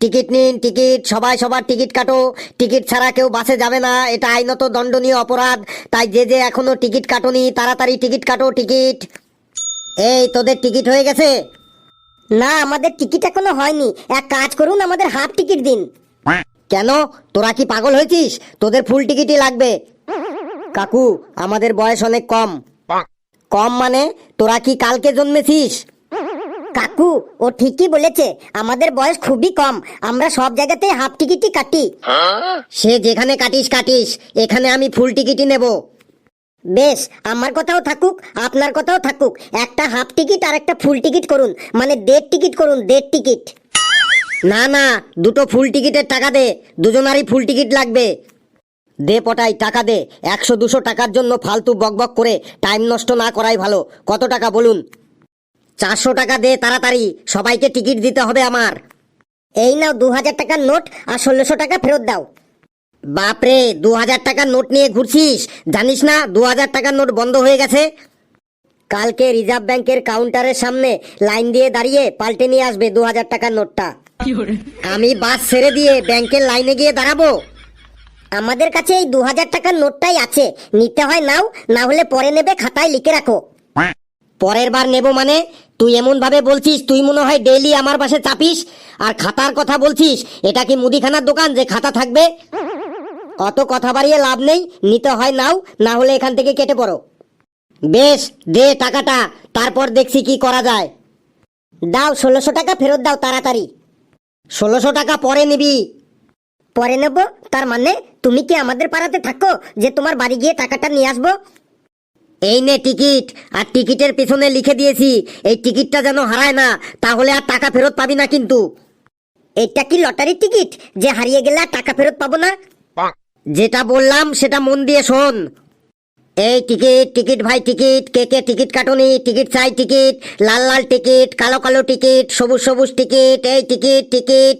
Ticket নিন, ticket, সবাই সবার টিকিট কাটো। টিকিট ছাড়া কেউ বাসে যাবে না, এটা আইনত দণ্ডনীয় অপরাধ। তাই যে যে এখনও টিকিট কাটোনি, তাড়াতাড়ি টিকিট কাটো, টিকিট। এই, তোদের টিকিট হয়ে গেছে? না, আমাদের টিকিট এখনও হয়নি। এক কাজ করুন, আমাদের হাফ টিকিট দিন। কেন? তোরা কি পাগল হয়েছিস? তোদের ফুল টিকিটই লাগবে। কাকু, আমাদের বয়স অনেক কম। কম মানে তোরা কি কালকে জন্মেছিস? কাকু ও ঠিকই বলেছে। আমাদের বয়স খুবই কম। আমরা সব জায়গাতে হাফ টিকিটই কাটি। সে যেখানে কাটিস কাটিস। এখানে আমি ফুল টিকিটই নেব। বেশ আমার কথাও থাকুক আপনার কথাও থাকুক। একটা হাফ টিকিট আর একটা ফুল টিকিট করুন। মানে দেড় টিকিট করুন দেড় টিকিট। না না দুটো ফুল টিকিটের টাকা দে। দুজনারই ফুল টিকিট লাগবে। দে পটাই টাকা দে। একশো দুশো টাকার জন্য ফালতু বকবক করে টাইম নষ্ট না করাই ভালো। কত টাকা বলুন? চারশো টাকা দে তাড়াতাড়ি। সবাইকে টিকিট দিতে হবে আমার। এই নাও দু হাজার টাকার নোট আর ষোলোশো টাকা ফেরত দাও। বাপরে দু হাজার টাকার নোট নিয়ে ঘুরছিস? জানিস না দু হাজার টাকার নোট বন্ধ হয়ে গেছে? কালকে রিজার্ভ ব্যাংকের কাউন্টারের সামনে লাইন দিয়ে দাঁড়িয়ে পাল্টে নিয়ে আসবে দু হাজার টাকার নোটটা। আমি বাস ছেড়ে দিয়ে ব্যাংকের লাইনে গিয়ে দাঁড়াবো। আমাদের কাছে এই দু হাজার টাকার নোটটাই আছে। নিতে হয় নাও না হলে পরে নেবে খাতায় লিখে রাখো। পরের বার নেব মানে? তুই এমন ভাবে বলছিস, তুই মনে হয় ডেইলি আমার পাশে চাপিস? আর খাতার কথা বলছিস, এটা কি মুদিখানার দোকান যে খাতা থাকবে? অত কথা বাড়িয়ে লাভ নেই, নিতে হয় নাও, না হলে এখান থেকে কেটে পড়ো। বেশ, দে টাকাটা, তারপর দেখছি কি করা যায়। দাও, ষোলোশো টাকা ফেরত দাও তাড়াতাড়ি। ষোলোশো টাকা পরে নিবি। পরে নেব? তার মানে তুমি কি আমাদের পাড়াতে থাকো যে তোমার বাড়ি গিয়ে টাকাটা নিয়ে আসব? এই নে টিকিট। আর টিকিটের পেছনে লিখে দিয়েছি এই টিকিটটা যেন হারায় না তাহলে আর টাকা ফেরত পাবি না কিন্তু। এটা কি লটারির টিকিট? যে হারিয়ে গেলে আর টাকা ফেরত পাবো না? যেটা বললাম সেটা মন দিয়ে শোন। এই টিকিট টিকিট ভাই টিকিট। কে কে টিকিট কাটুনি? টিকিট চাই টিকিট। লাল লাল টিকিট কালো কালো টিকিট সবুজ সবুজ টিকিট। এই টিকিট টিকিট।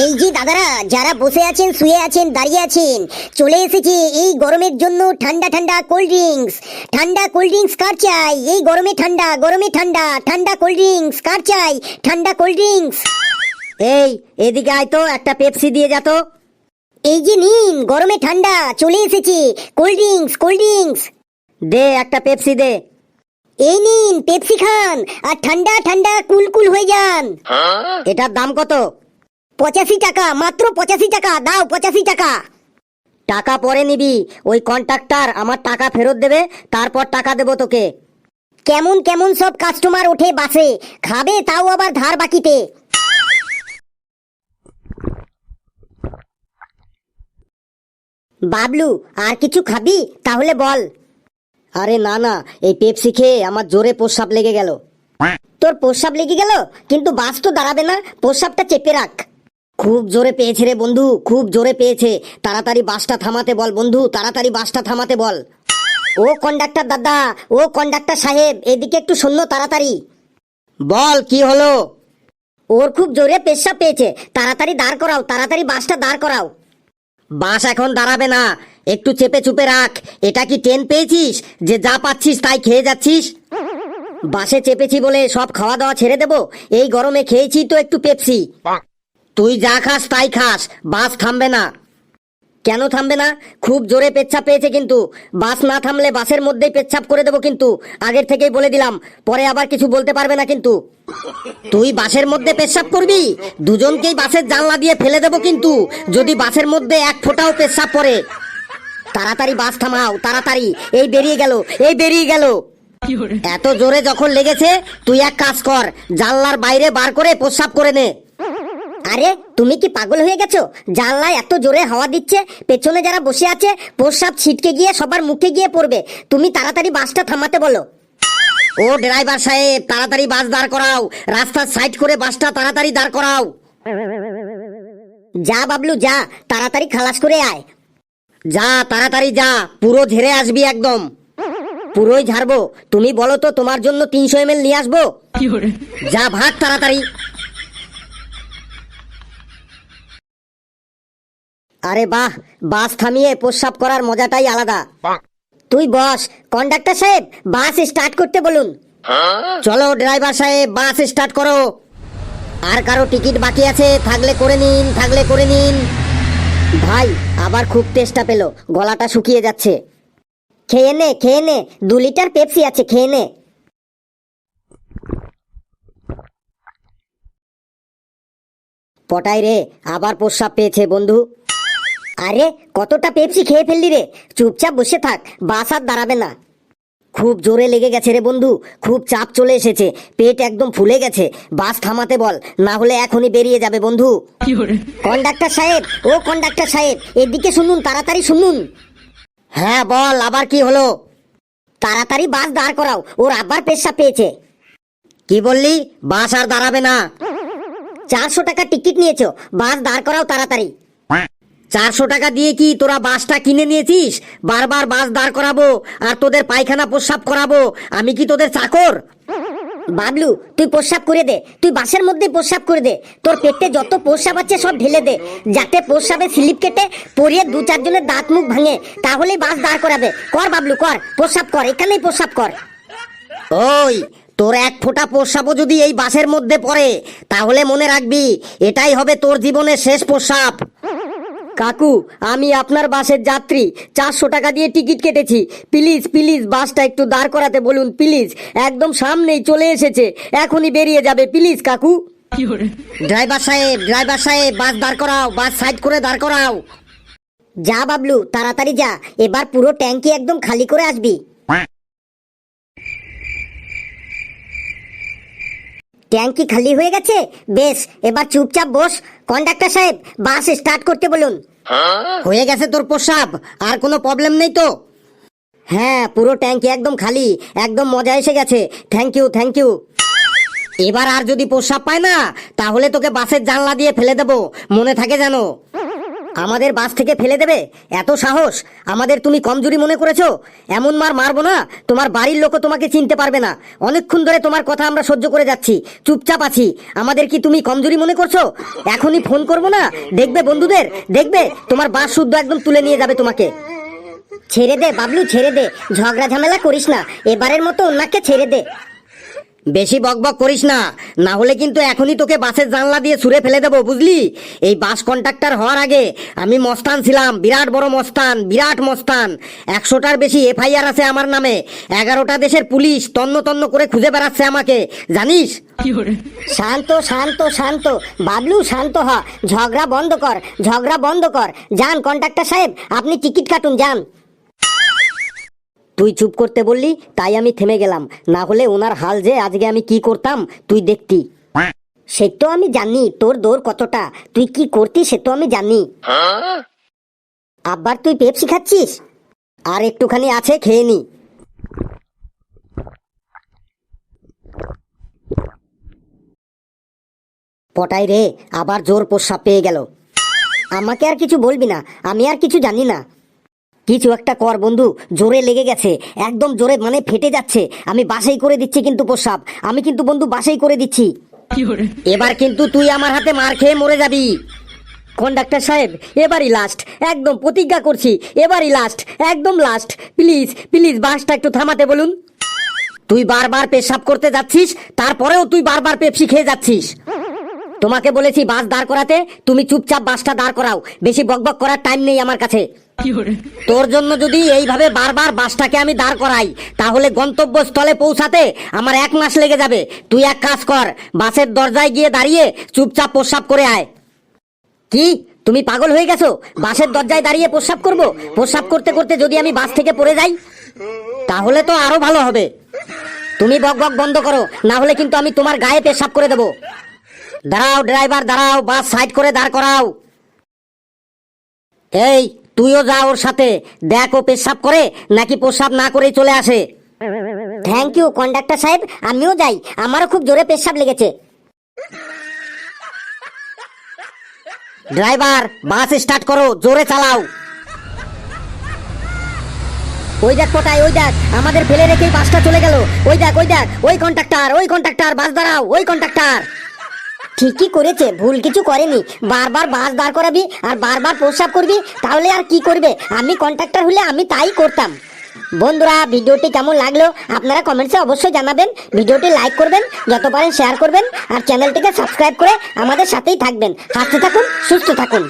এই যে দাদারা যারা বসে আছেন শুয়ে আছেন দাঁড়িয়ে আছেন চলে এসেছে এই গরমের জন্য ঠান্ডা ঠান্ডা কোল্ড ড্রিঙ্কস ঠান্ডা কোল্ড ড্রিঙ্কস কার চাই? এই গরমে ঠান্ডা গরমে ঠান্ডা ঠান্ডা কোল্ড ড্রিঙ্কস কার চাই? ঠান্ডা কোল্ড ড্রিঙ্কস এই এদিকে আয় তো একটা পেপসি দিয়ে যা তো। এই যে নিন গরমে ঠান্ডা চলে এসেছে কোল্ড ড্রিঙ্কস কোল্ড ড্রিঙ্কস দে একটা পেপসি দে। এই নিন পেপসি খান আর ঠান্ডা ঠান্ডা কুল কুল হয়ে যান। এটার দাম কত? পঁচাশি টাকা মাত্র পঁচাশি টাকা দাও পঁচাশি টাকা। টাকা পরে নিবি ওই কন্ট্রাক্টর আমার টাকা ফেরত দেবে তারপর টাকা দেবো তোকে। কেমন কেমন সব কাস্টমার ওঠে বাসে খাবে তাও আবার ধার বাকিতে। বাবলু আর কিছু খাবি? তাহলে বল। আরে না না এই পেপসি খেয়ে আমার জোরে প্রস্রাব লেগে গেল। তোর প্রস্রাব লেগে গেল? কিন্তু বাস তো দাঁড়াবে না প্রস্রাবটা চেপে রাখ। খুব জোরে পেয়েছে রে বন্ধু, খুব জোরে পেয়েছে। তাড়াতাড়ি বাসটা থামাতে বল বন্ধু, তাড়াতাড়ি বাসটা থামাতে বল। ও কন্ডাক্টর দাদা, ও কন্ডাক্টর সাহেব, এদিকে একটু শূন্য তাড়াতাড়ি। বল, কি হলো? ওর খুব জোরে পেশাব পেয়েছে। তাড়াতাড়ি দাঁড় করাও, তাড়াতাড়ি বাসটা দাঁড় করাও। বাস এখন দাঁড়াবে না, একটু চেপে চুপে রাখ। এটা কি ট্রেন পেয়েছিস? যে যা পাচ্ছিস তাই খেয়ে যাচ্ছিস? বাসে চেপেছি বলে সব খাওয়া দাওয়া ছেড়ে দেবো? এই গরমে খেয়েছি তো একটু পেপসি। তুই যা খাস তাই খাস বাস থামবে না। কেন থামবে না? খুব জোরে পেচ্ছাপ পেয়েছে কিন্তু। বাস না থামলে বাসের মধ্যেই পেচ্ছাপ করে দেবো কিন্তু। আগের থেকেই বলে দিলাম পরে আবার কিছু বলতে পারবে না কিন্তু। তুই বাসের মধ্যে পেচ্ছাপ করবি? দুজনকেই বাসের জানলা দিয়ে ফেলে দেবো কিন্তু। যদি বাসের মধ্যে এক ফোঁটাও পেচ্ছাপ পড়ে তাড়াতাড়ি বাস থামাও তাড়াতাড়ি। এই বেরিয়ে গেল এই বেরিয়ে গেল। এত জোরে যখন লেগেছে তুই এক কাজ কর জানলার বাইরে বার করে প্রস্রাব করে নে। আরে তুমি কি পাগল হয়ে গেছো? জানলায় এত জোরে হাওয়া দিচ্ছে পেছনে যারা বসে আছে প্রস্রাব ছিটকে গিয়ে সবার মুখে গিয়ে পড়বে। তুমি তাড়াতাড়ি বাসটা থামাতে বলো। ও ড্রাইভার সাহেব তাড়াতাড়ি বাস দাঁড় করাও। রাস্তার সাইড করে বাসটা তাড়াতাড়ি দাঁড় করাও। যা বাবলু যা তাড়াতাড়ি খালাস করে আয়। যা তাড়াতাড়ি যা পুরো ঝেড়ে আসবি একদম। পুরোই ঝাড়বো। তুমি বলো তো তোমার জন্য তিনশো এম নিয়ে আসব? যা ভাগ তাড়াতাড়ি। আরে বাহ, বাস থামিয়ে প্রস্রাব করার মজাটাই আলাদা। তুই বস কন্ডাক্টর সাহেব, বাস স্টার্ট করতে বলুন। চলো ড্রাইভার সাহেব, বাস স্টার্ট করো। আর কারও টিকিট বাকি আছে, থাকলে করে নিন, থাকলে করে নিন। ভাই, আবার খুব তেষ্টা পেল, গলাটা শুকিয়ে যাচ্ছে। খেয়ে নে খেয়ে নে, দু লিটার পেপসি আছে, খেয়ে নে। পটাই রে, আবার প্রস্রাব পেয়েছে বন্ধু। আরে কতটা পেপসি খেয়ে ফেললি রে? চুপচাপ বসে থাক বাস আর দাঁড়াবে না। খুব জোরে লেগে গেছে রে বন্ধু খুব চাপ চলে এসেছে পেট একদম ফুলে গেছে বাস থামাতে বল না হলে এখনই বেরিয়ে যাবে বন্ধু। কন্ডাক্টর সাহেব ও কন্ডাক্টর সাহেব এদিকে শুনুন তাড়াতাড়ি শুনুন। হ্যাঁ বল আবার কি হলো? তাড়াতাড়ি বাস দাঁড় করাও ওর আবার পেশা পেয়েছে। কি বললি? বাস আর দাঁড়াবে না। চারশো টাকা টিকিট নিয়েছো বাস দাঁড় করাও তাড়াতাড়ি। চারশো টাকা দিয়ে কি তোরা বাসটা কিনে নিয়েছিস? বারবার বাস দাঁড় করাবো আর তোদের পায়খানা প্রস্রাব করাবো। আমি কি তোদের চাকর? বাবলু, তুই প্রস্রাব করে দে। তুই বাসের মধ্যে প্রস্রাব করে দে। তোর পেটে যত প্রস্রাব আছে সব ঢেলে দে। যাতে প্রস্রাবে স্লিপ কেটে পরিয়ে দু চারজনের দাঁত মুখ ভাঙে, তাহলেই বাস দাঁড় করাবে। কর বাবলু, কর। প্রস্রাব কর, এখানেই প্রস্রাব কর। ওই, তোর এক ফোঁটা প্রস্রাবও যদি এই বাসের মধ্যে পড়ে, তাহলে মনে রাখবি, এটাই হবে তোর জীবনের শেষ প্রস্রাব। কাকু আমি আপনার বাসের যাত্রী। চারশো টাকা দিয়ে টিকিট কেটেছি। প্লিজ প্লিজ বাসটা একটু দাঁড় করাতে বলুন প্লিজ। একদম সামনেই চলে এসেছে। এখনই বেরিয়ে যাবে প্লিজ কাকু। ড্রাইভার সাহেব ড্রাইভার সাহেব বাস দাঁড় করাও বাস সাইড করে দাঁড় করাও। যা বাবলু তাড়াতাড়ি যা। এবার পুরো ট্যাঙ্কি একদম খালি করে আসবি। ট্যাঙ্কি খালি হয়ে গেছে? বেশ, এবার চুপচাপ বস। কন্ডাক্টর সাহেব, বাস স্টার্ট করতে বলুন। হয়ে গেছে তোর প্রসাব, আর কোনো প্রবলেম নেই তো? হ্যাঁ পুরো ট্যাঙ্কি একদম খালি, একদম মজা এসে গেছে। থ্যাংক ইউ থ্যাংক ইউ এবার আর যদি প্রসাব পায় না, তাহলে তোকে বাসের জানলা দিয়ে ফেলে দেবো। মনে থাকে জানো আমাদের বাস থেকে ফেলে দেবে? এত সাহস। আমাদের তুমি কমজোরি মনে করেছ? এমন মার মারবো না। তোমার বাড়ির লোকও তোমাকে চিনতে পারবে না। অনেকক্ষণ ধরে তোমার কথা আমরা সহ্য করে যাচ্ছি। চুপচাপ আছি। আমাদের কি তুমি কমজোরি মনে করছ? এখনই ফোন করব না? দেখবে বন্ধুদের? দেখবে? তোমার বাস শুদ্ধ একদম তুলে নিয়ে যাবে তোমাকে। ছেড়ে দে, বাবলু, ছেড়ে দে। ঝগড়া ঝামেলা করিস না। এবারের মতো ওনাকে ছেড়ে দে। বেশি বকবক করিস না। না হলে কিন্তু এখনই তোকে বাসের জানলা দিয়ে ছুঁড়ে ফেলে দেবো বুঝলি? এই বাস কন্ট্রাক্টর হওয়ার আগে আমি মস্তান ছিলাম বিরাট বড় মস্তান বিরাট মস্তান। একশোটার বেশি এফআইআর আছে আমার নামে। এগারোটা দেশের পুলিশ তন্ন তন্ন করে খুঁজে বেড়াচ্ছে আমাকে জানিস? শান্ত শান্ত শান্ত। বাবলু শান্ত হ। ঝগড়া বন্ধ কর ঝগড়া বন্ধ কর। যান কন্ডাক্টর সাহেব আপনি টিকিট কাটুন যান। তুই চুপ করতে বললি, তাই আমি থেমে গেলাম। না হলে ওনার হাল যে আজকে আমি কি করতাম, তুই দেখতি। সে তো আমি জানি তোর দৌড় কতটা। তুই কি করতি সে তো আমি জানি। আব্বার তুই পেপসি খাচ্ছিস? আর একটুখানি আছে, খেয়ে নি। পটাই রে, আবার জোর প্রস্রাব পেয়ে গেল। আমাকে আর কিছু বলবি না, আমি আর কিছু জানি না। কিছু একটা কর বন্ধু জোরে লেগে গেছে। একদম জোরে মানে ফেটে যাচ্ছে। আমি বাসাই করে দিচ্ছি কিন্তু প্রস্রাব। আমি কিন্তু বন্ধু বাসাই করে দিচ্ছি। এবার কিন্তু তুই আমার হাতে মার খেয়ে মরে যাবি। কন্ডাক্টর সাহেব এবারই লাস্ট একদম প্রতিজ্ঞা করছি এবারই লাস্ট একদম লাস্ট প্লিজ প্লিজ বাসটা একটু থামাতে বলুন। তুই বারবার পেশাব করতে যাচ্ছিস তারপরেও তুই বারবার পেপসি খেয়ে যাচ্ছিস। তোমাকে বলেছি বাস দাঁড় করাতে তুমি চুপচাপ বাসটা দাঁড় করাও। বেশি বকবক করার টাইম নেই আমার কাছে। তোর জন্য যদি এইভাবে বারবার বাসটাকে আমি দাঁড় করাই তাহলে গন্তব্যস্থলে পৌঁছাতে আমার এক মাস লেগে যাবে। তুই এক কাজ কর বাসের দরজায় গিয়ে দাঁড়িয়ে চুপচাপ প্রস্রাব করে আয়। কি? তুমি পাগল হয়ে গেছো? বাসের দরজায় দাঁড়িয়ে প্রস্রাব করব? প্রস্রাব করতে করতে যদি আমি বাস থেকে পড়ে যাই তাহলে তো আরও ভালো হবে। তুমি বক বক বন্ধ করো না হলে কিন্তু আমি তোমার গায়ে পেশাব করে দেবো। দাঁড়াও ড্রাইভার দাঁড়াও বাস সাইড করে দাঁড় করাও। এই, তুইও যা ওর সাথে। দেখ ও পেশাব করে, নাকি প্রস্রাব না করেই চলে আসে। থ্যাংক ইউ কন্ডাক্টর সাহেব, আমিও যাই। আমারও খুব জোরে পেশাব লেগেছে। ড্রাইভার বাস স্টার্ট করো, জোরে চালাও। ওই দেখ কোথায়, ওই দেখ, আমাদের ফেলে রেখেই বাসটা চলে গেল। ওই দেখ ওই দেখ, ওই কন্ট্রাক্টর ওই কন্ট্রাক্টর বাস দাঁড়াও, ওই কন্ট্রাক্টর ঠিকই করেছে, ভুল কিছু করেনি। বারবার বাস দাঁড় করাবি আর বারবার প্রস্রাব করবি, তাহলে আর কি করবে? আমি কন্ট্রাক্টর হলে আমি তাই করতাম। বন্ধুরা, ভিডিওটি কেমন লাগল আপনারা কমেন্টসে অবশ্যই জানাবেন। ভিডিওটি লাইক করবেন, যত পারেন শেয়ার করবেন, আর চ্যানেলটিকে সাবস্ক্রাইব করে আমাদের সাথেই থাকবেন। হাসতে থাকুন, সুস্থ থাকুন।